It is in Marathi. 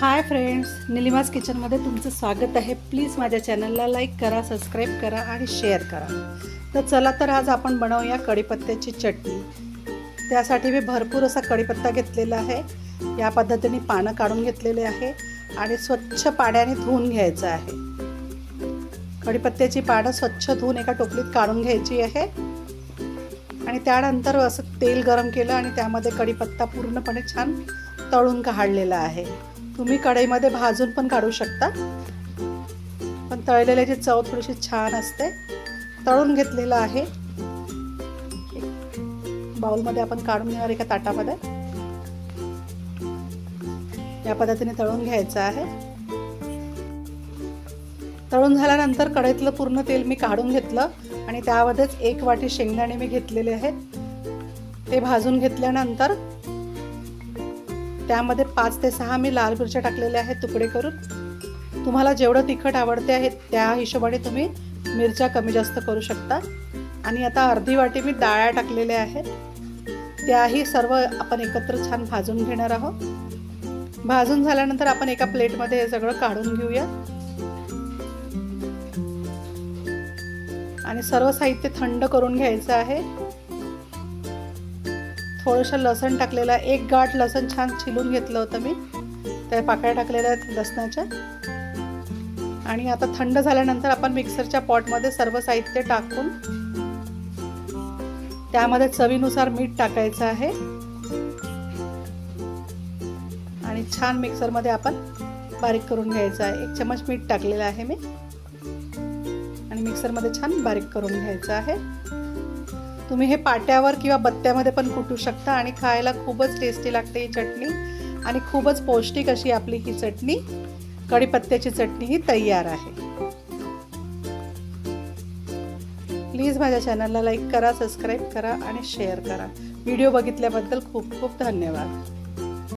हाय फ्रेंड्स निलिमास किचनमध्ये तुमचं स्वागत आहे. प्लीज माझ्या चॅनलला लाईक करा सबस्क्राईब करा आणि शेअर करा. तर चला तर आज आपण बनवूया कढीपत्त्याची चटणी. त्यासाठी मी भरपूर असा कढीपत्ता घेतलेला आहे. या पद्धतीने पानं काढून घेतलेले आहे आणि स्वच्छ पाण्याने धुवून घ्यायचं आहे. कढीपत्त्याची पानं स्वच्छ धुवून एका टोपलीत काढून घ्यायची आहे. आणि त्यानंतर असं तेल गरम केलं आणि त्यामध्ये कढीपत्ता पूर्णपणे छान तळून काढलेला आहे. तुम्ही कढईमध्ये भाजून पण काढू शकता. पण तळलेल्याची चव थोडीशी छान असते तळून घेतलेलं आहे. बाउलमध्ये आपण काढून घेणार एका ताटामध्ये. या पद्धतीने तळून घ्यायचं आहे. तळून झाल्यानंतर कढईतलं पूर्ण तेल मी काढून घेतलं आणि त्यामध्येच एक वाटी शेंगदाणे मी घेतलेले आहेत. ते भाजून घेतल्यानंतर त्यामध्ये पाच ते सहा मी लाल मिरच्या टाकलेल्या आहेत तुकडे करून. तुम्हाला जेवढं तिखट आवडते आहे त्या हिशोबाने तुम्ही मिरच्या कमी जास्त करू शकता. आणि आता अर्धी वाटी मी डाळ्या टाकलेल्या आहेत. त्याही सर्व आपण एकत्र छान भाजून घेणार आहोत. भाजून झाल्यानंतर आपण एका प्लेटमध्ये हे सगळं काढून घेऊया. आणि सर्व साहित्य थंड करून घ्यायचं आहे. थोडंसं लसण टाकलेलं आहे. एक गाठ लसण छान छिलून घेतलं होतं मी. त्या पाकळ्या टाकलेल्या आहेत लसणाच्या. आणि आता थंड झाल्यानंतर आपण मिक्सरच्या पॉटमध्ये सर्व साहित्य टाकून त्यामध्ये चवीनुसार मीठ टाकायचं आहे. आणि छान मिक्सरमध्ये आपण बारीक करून घ्यायचं आहे. एक चमच मीठ टाकलेलं आहे मी. आणि मिक्सरमध्ये छान बारीक करून घ्यायचं आहे. तुम्ही हे पाट्यावर किंवा बत्त्यामध्ये पण कुटू शकता आणि खायला खूपच टेस्टी लागते ही चटणी. आणि खूपच पौष्टिक अशी आपली ही चटणी. कढीपत्त्याची चटणी ही तयार आहे. प्लीज माझ्या चॅनलला लाईक करा सबस्क्राईब करा आणि शेअर करा. व्हिडिओ बघितल्याबद्दल खूप खूप धन्यवाद.